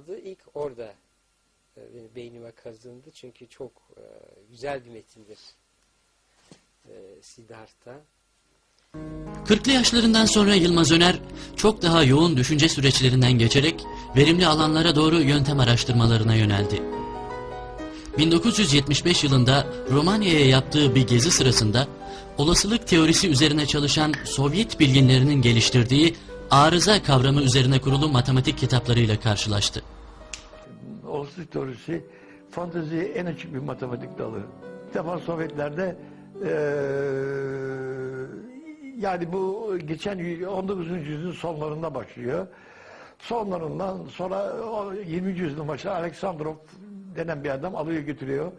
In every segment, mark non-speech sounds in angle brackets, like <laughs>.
anlamadığı ilk orada e, benim beynime kazındı. Çünkü çok e, güzel bir metindir. E, Siddhartha. 40'lı yaşlarından sonra Yılmaz Öner çok daha yoğun düşünce süreçlerinden geçerek verimli alanlara doğru yöntem araştırmalarına yöneldi. 1975 yılında Romanya'ya yaptığı bir gezi sırasında olasılık teorisi üzerine çalışan Sovyet bilginlerinin geliştirdiği arıza kavramı üzerine kurulu matematik kitaplarıyla karşılaştı. Olasılık teorisi fanteziye en açık bir matematik dalı. Bir defa Sovyetlerde eee, yani bu geçen y- 19. yüzyılın sonlarında başlıyor. Sonlarından sonra o 20. yüzyılın başında Aleksandrov denen bir adam alıyor götürüyor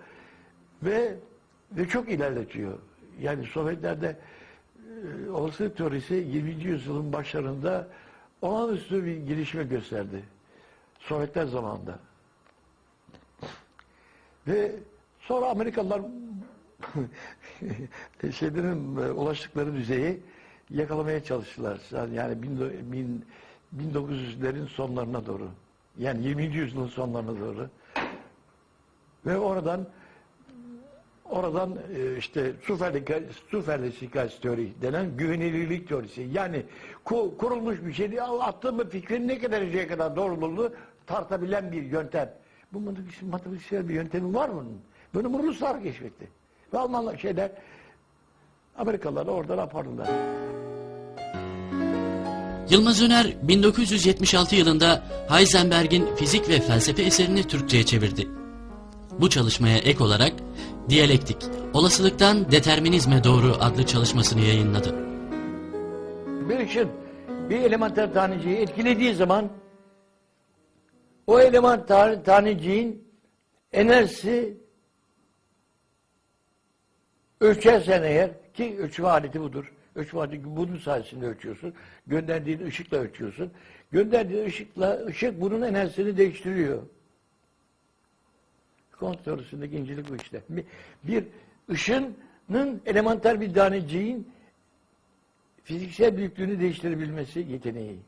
ve ve çok ilerletiyor. Yani Sovyetlerde olasılık teorisi 20. yüzyılın başlarında olağanüstü bir gelişme gösterdi. Sovyetler zamanında. Ve sonra Amerikalılar <laughs> şeylerin ulaştıkları düzeyi yakalamaya çalıştılar. Yani bin, bin, 1900'lerin sonlarına doğru. Yani 20. yüzyılın sonlarına doğru. Ve oradan oradan e, işte Zuverlässigkeit teori denen güvenilirlik teorisi. Yani ku- kurulmuş bir şey attığı bir fikrin ne kadar dereceye kadar doğruluğunu tartabilen bir yöntem. Bu matematik- matematiksel bir yöntemi var mı? Bunu bu Ruslar keşfetti. Ve Almanlar şeyler Amerikalılar da oradan apardılar. Yılmaz Öner 1976 yılında Heisenberg'in fizik ve felsefe eserini Türkçe'ye çevirdi. Bu çalışmaya ek olarak Diyalektik, Olasılıktan Determinizme Doğru adlı çalışmasını yayınladı. Bir ışın bir elementer taneciği etkilediği zaman o element ta- taneciğin enerjisi ölçersen eğer ki ölçme aleti budur. Ölçme aleti bunun sayesinde ölçüyorsun. Gönderdiğin ışıkla ölçüyorsun. Gönderdiğin ışıkla ışık bunun enerjisini değiştiriyor. Teorisindeki incelik bu işte. Bir, bir ışının elementer bir taneciğin fiziksel büyüklüğünü değiştirebilmesi yeteneği.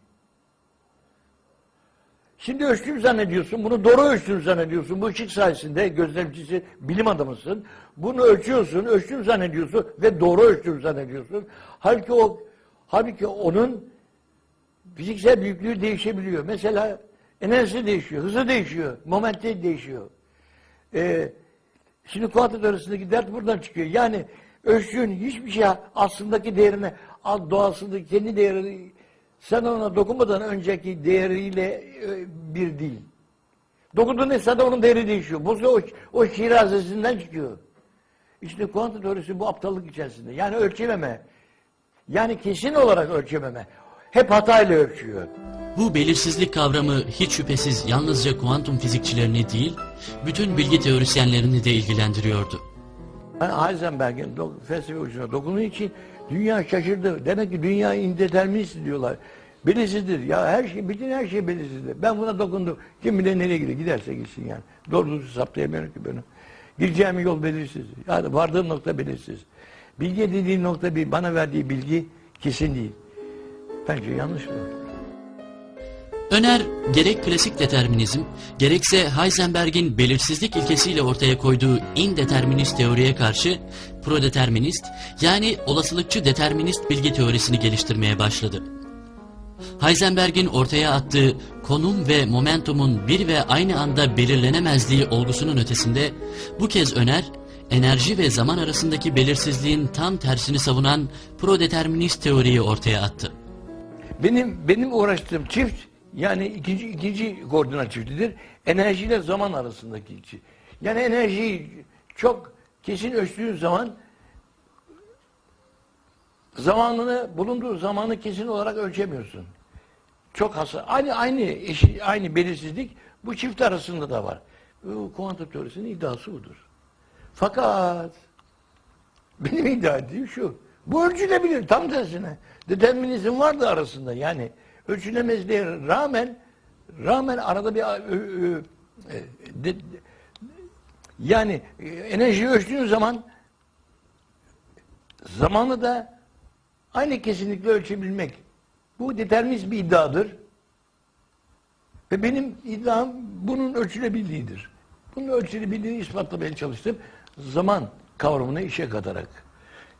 Şimdi ölçtüm zannediyorsun, bunu doğru ölçtüm zannediyorsun. Bu ışık sayesinde gözlemcisi, bilim adamısın. Bunu ölçüyorsun, ölçtüm zannediyorsun ve doğru ölçtüm zannediyorsun. Halbuki o, halbuki onun fiziksel büyüklüğü değişebiliyor. Mesela enerjisi değişiyor, hızı değişiyor, momenti değişiyor. Ee, şimdi kuantum teorisindeki dert buradan çıkıyor. Yani ölçtüğün hiçbir şey aslındaki değerine, doğasındaki kendi değerini sen ona dokunmadan önceki değeriyle e, bir değil. Dokunduğun esnada onun değeri değişiyor. Bu o, o şirazesinden çıkıyor. İşte kuantum teorisi bu aptallık içerisinde. Yani ölçememe. Yani kesin olarak ölçememe. Hep hatayla ölçüyor. Bu belirsizlik kavramı hiç şüphesiz yalnızca kuantum fizikçilerini değil, bütün bilgi teorisyenlerini de ilgilendiriyordu. Yani Heisenberg'in felsefe ucuna dokunduğu için dünya şaşırdı. Demek ki dünya indeterminist diyorlar. Belirsizdir. Ya her şey, bütün her şey belirsizdir. Ben buna dokundum. Kim bilir nereye gidiyor? Giderse gitsin yani. Doğru düzgün saptayamıyorum ki bunu. Gideceğim yol belirsiz. Yani vardığım nokta belirsiz. Bilgi dediğin nokta bir, bana verdiği bilgi kesin değil. Bence yanlış bu. Öner, gerek klasik determinizm, gerekse Heisenberg'in belirsizlik ilkesiyle ortaya koyduğu indeterminist teoriye karşı prodeterminist yani olasılıkçı determinist bilgi teorisini geliştirmeye başladı. Heisenberg'in ortaya attığı konum ve momentumun bir ve aynı anda belirlenemezliği olgusunun ötesinde bu kez Öner, enerji ve zaman arasındaki belirsizliğin tam tersini savunan prodeterminist teoriyi ortaya attı. Benim benim uğraştığım çift yani ikinci ikinci koordinat çiftidir. Enerji ile zaman arasındaki çift. Yani enerjiyi çok kesin ölçtüğün zaman zamanını bulunduğu zamanı kesin olarak ölçemiyorsun. Çok hassa. Aynı aynı eşi, aynı belirsizlik bu çift arasında da var. Bu kuantum teorisinin iddiası budur. Fakat benim iddia ettiğim şu. Bu ölçülebilir tam tersine. Determinizm vardı arasında yani. Ölçülemezliğe rağmen rağmen arada bir ö- e, de- yani e, enerjiyi ölçtüğün zaman zamanı da aynı kesinlikle ölçebilmek. Bu determinist bir iddiadır. Ve benim iddiam bunun ölçülebildiğidir. Bunun ölçülebildiğini ispatlamaya çalıştım. Zaman kavramını işe katarak.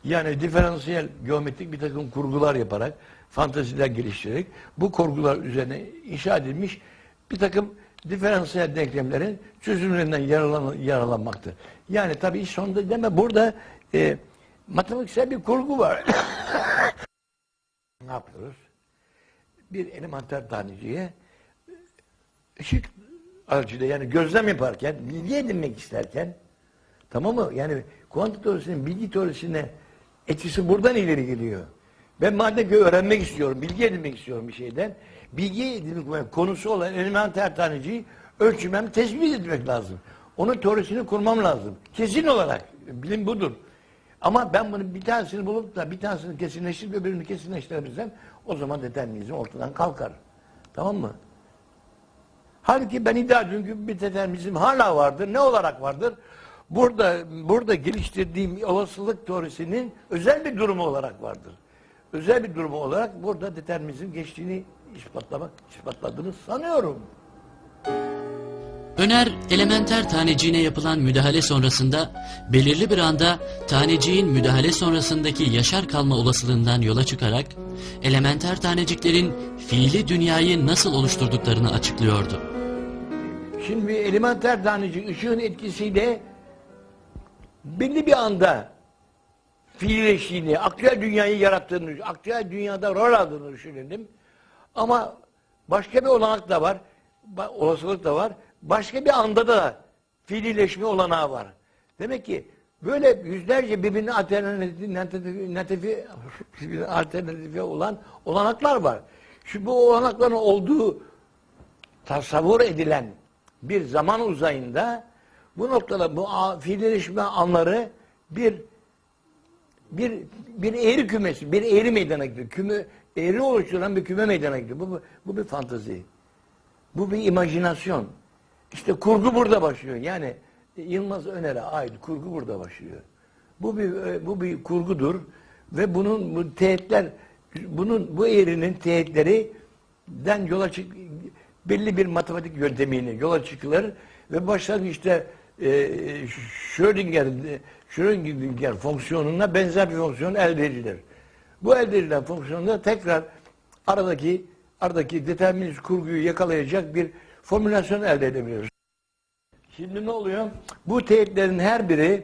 Yani diferansiyel geometrik bir takım kurgular yaparak, fanteziler geliştirerek bu kurgular üzerine inşa edilmiş bir takım diferansiyel denklemlerin çözümlerinden yararlan, yararlanmaktır. Yani tabii iş sonunda deme burada e, matematiksel bir kurgu var. <coughs> ne yapıyoruz? Bir elementer taneciye ışık aracıyla yani gözlem yaparken, bilgi edinmek isterken tamam mı? Yani kuantum teorisinin bilgi teorisine etkisi buradan ileri geliyor. Ben ki öğrenmek istiyorum, bilgi edinmek istiyorum bir şeyden, bilgi edinmek konusu olan elementer taneciyi ölçmem, tespit etmek lazım. Onun teorisini kurmam lazım. Kesin olarak. Bilim budur. Ama ben bunu bir tanesini bulup da bir tanesini kesinleştirip öbürünü kesinleştirebilirsem o zaman determinizm ortadan kalkar. Tamam mı? Halbuki ben iddia ediyorum ki bir determinizm hala vardır. Ne olarak vardır? Burada burada geliştirdiğim olasılık teorisinin özel bir durumu olarak vardır. Özel bir durumu olarak burada determinizm geçtiğini ispatlamak, ispatladığını sanıyorum. Öner, elementer taneciğine yapılan müdahale sonrasında belirli bir anda taneciğin müdahale sonrasındaki yaşar kalma olasılığından yola çıkarak elementer taneciklerin fiili dünyayı nasıl oluşturduklarını açıklıyordu. Şimdi elementer tanecik ışığın etkisiyle belli bir anda fiilleştiğini, aktüel dünyayı yarattığını, aktüel dünyada rol aldığını düşünelim. Ama başka bir olanak da var, olasılık da var. Başka bir anda da fiilileşme olanağı var. Demek ki böyle yüzlerce birbirine alternatifi, alternatifi, alternatifi olan olanaklar var. Şu bu olanakların olduğu tasavvur edilen bir zaman uzayında bu noktada bu fiilleşme anları bir bir bir eğri kümesi, bir eğri meydana gidiyor. Küme, eğri oluşturan bir küme meydana gidiyor. Bu, bu, bu bir fantazi. Bu bir imajinasyon. İşte kurgu burada başlıyor. Yani Yılmaz Öner'e ait kurgu burada başlıyor. Bu bir e, bu bir kurgudur ve bunun bu teğetler bunun bu eğrinin teğetlerinden yola çık belli bir matematik yöntemiyle yola çıkılır ve başlangıçta e, Schrödinger fonksiyonuna benzer bir fonksiyon elde edilir. Bu elde edilen fonksiyonda tekrar aradaki aradaki determinist kurguyu yakalayacak bir formülasyon elde edebiliyoruz. Şimdi ne oluyor? Bu teğetlerin her biri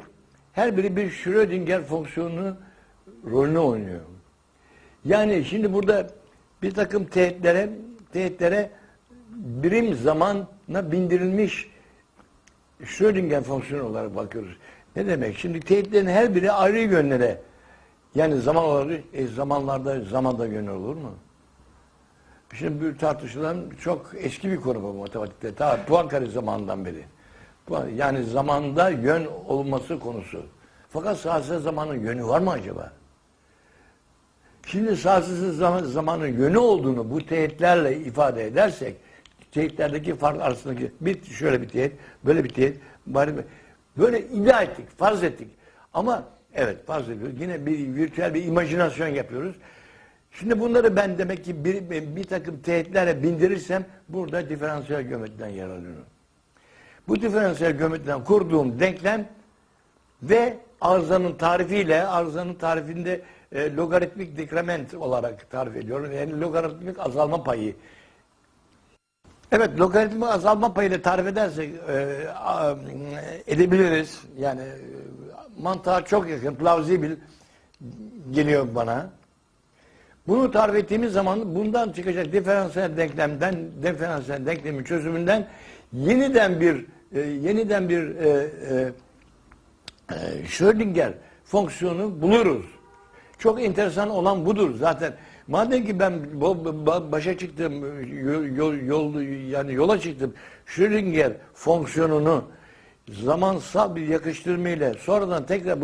her biri bir Schrödinger fonksiyonu rolünü oynuyor. Yani şimdi burada bir takım teğetlere teğetlere birim zamana bindirilmiş Schrödinger fonksiyonu olarak bakıyoruz. Ne demek? Şimdi teğetlerin her biri ayrı yönlere yani zaman olarak e, zamanlarda zamanda yönü olur mu? Şimdi bir tartışılan çok eski bir konu bu matematikte. Ta Poincaré zamanından beri. Yani zamanda yön olması konusu. Fakat sahasız zamanın yönü var mı acaba? Şimdi sahasız zaman, zamanın yönü olduğunu bu teyitlerle ifade edersek, teyitlerdeki fark arasındaki bir şöyle bir teyit, böyle bir teyit, bari böyle iddia ettik, farz ettik. Ama evet farz ediyoruz. Yine bir virtüel bir imajinasyon yapıyoruz. Şimdi bunları ben demek ki bir, bir, takım teğetlerle bindirirsem burada diferansiyel geometriden yararlanıyorum. Bu diferansiyel geometriden kurduğum denklem ve arızanın tarifiyle, arızanın tarifinde e, logaritmik dekrement olarak tarif ediyorum. Yani logaritmik azalma payı. Evet, logaritmik azalma payıyla tarif edersek e, a- edebiliriz. Yani e, mantığa çok yakın, plausibil geliyor bana. Bunu tarif ettiğimiz zaman bundan çıkacak diferansiyel denklemden, diferansiyel denklemin çözümünden yeniden bir e, yeniden bir e, e, e, Schrödinger fonksiyonu buluruz. Çok enteresan olan budur zaten. Madem ki ben başa çıktım, yol, yol, yani yola çıktım, Schrödinger fonksiyonunu zamansal bir yakıştırmayla sonradan tekrar